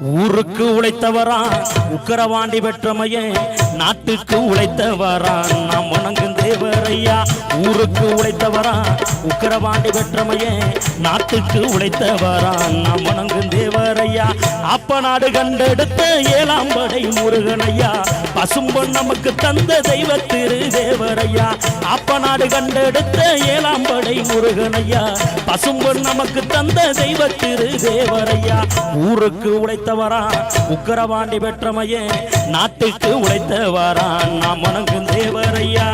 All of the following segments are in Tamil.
ஊருக்கு உழைத்தவரா உக்கரவாண்டி பெற்றமையே நாட்டுக்கு உழைத்தவரா நாம் வணங்கும் தேவரையா ஊருக்கு உழைத்தவரா உக்கரவாண்டி வெற்றமையே நாட்டுக்கு உழைத்தவரா. நாம் வணங்கும் தேவரையா அப்ப நாடு கண்டெடுத்த ஏழாம் படை முருகனையா. பசும்பொன் நமக்கு தந்த தெய்வ திரு தேவரையா அப்ப நாடு கண்டெடுத்த ஏழாம் படை முருகனையா. பசும்பொன் நமக்கு தந்த தெய்வ திரு தேவரையா ஊருக்கு உழைத்தவரா உக்கரவாண்டி வெற்றமையே நாட்டுக்கு உழைத்தவரா. நாம் வணங்கும் தேவரையா.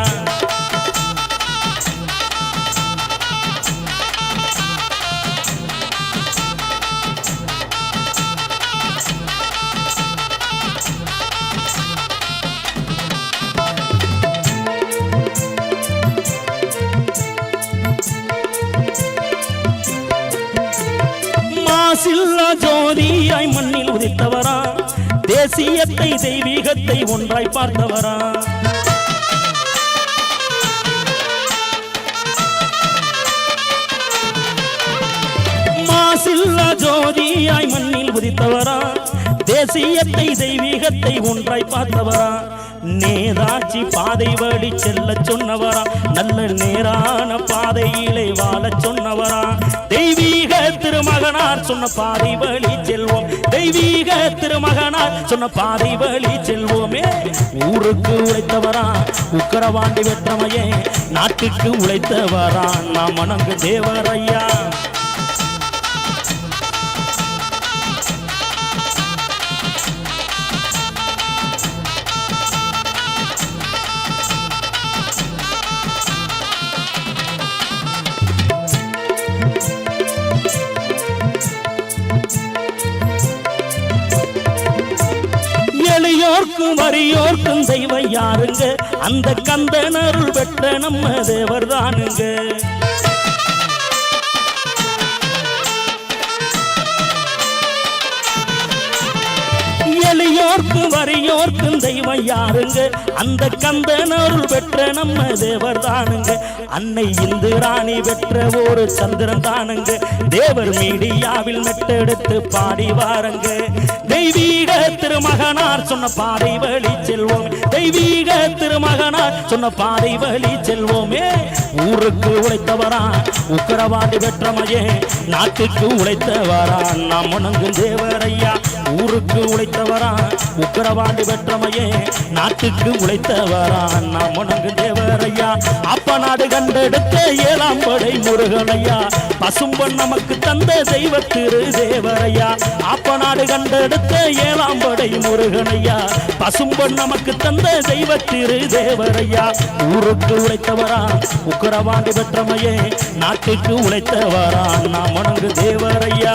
மாசில்லா ஜோதியாய் மண்ணில் உதித்தவரா? தேசியத்தை தெய்வீகத்தை ஒன்றாய் பார்த்தவரா? மாசில்லா ஜோதியாய் மண்ணில் உதித்தவரா? தேசியத்தை தெய்வீகத்தை ஒன்றாய் பார்த்தவரா? நேதாச்சி பாதை வழி செல்ல சொன்னவரா? நல்ல நேரான பாதையிலே வா. சொன்ன பாதை வழி செல்வோம். தெய்வீக திருமகனார் சொன்ன பாதை வழி செல்வோமே. ஊருக்கு உழைத்தவரா உக்கரவாண்டி வெற்றமையே. நாட்டுக்கு உழைத்தவரா நாம் வணங்கு தேவரையா எளியோர்க்கும் வரியோர்க்கும் செய்வ யாருங்க? அந்த கந்தனருள் பெற்ற நம்ம தேவர் தானுங்க எளியோர்க்கும் வரியோர்க்கும் தெய்வம் யாருங்க? அந்த கந்தனருள் பெற்ற நம்ம தேவர் தானுங்க. அன்னை இந்து ராணி பெற்ற ஒரு சந்திரன் தானுங்க. தேவர் மீடியாவில் மெட்டெடுத்து பாடி வாருங்க. தெய்வீக திருமகனார் சொன்ன பாதை வழி செல்வோம். தெய்வீக திருமகனார் சொன்ன பாதை வழி செல்வோமே. ஊருக்கு உழைத்தவரா உக்கரவாண்டி பெற்றமையே நாட்டுக்கு உழைத்தவரா நாம் வணங்கும் தேவரையா ஊருக்கு உழைத்தவரா உக்கரவாண்டு பெற்றமையே நாட்டுக்கு உழைத்தவரா நாம் வணங்கும் தேவரையா. அப்ப நாடு கண்டெடுத்த ஏழாம் படை முருகனையா. பசும்பொன் நமக்கு தந்த தெய்வ திரு தேவரையா. அப்ப நாடு கண்டெடுத்த ஏழாம் படை முருகனையா. பசும்பொன் நமக்கு தந்த தெய்வ திரு தேவரையா. ஊருக்கு உழைத்தவரா உக்கரவாண்டு பெற்றமையே நாட்டுக்கு உழைத்தவரா நாம் வணங்கு தேவரையா.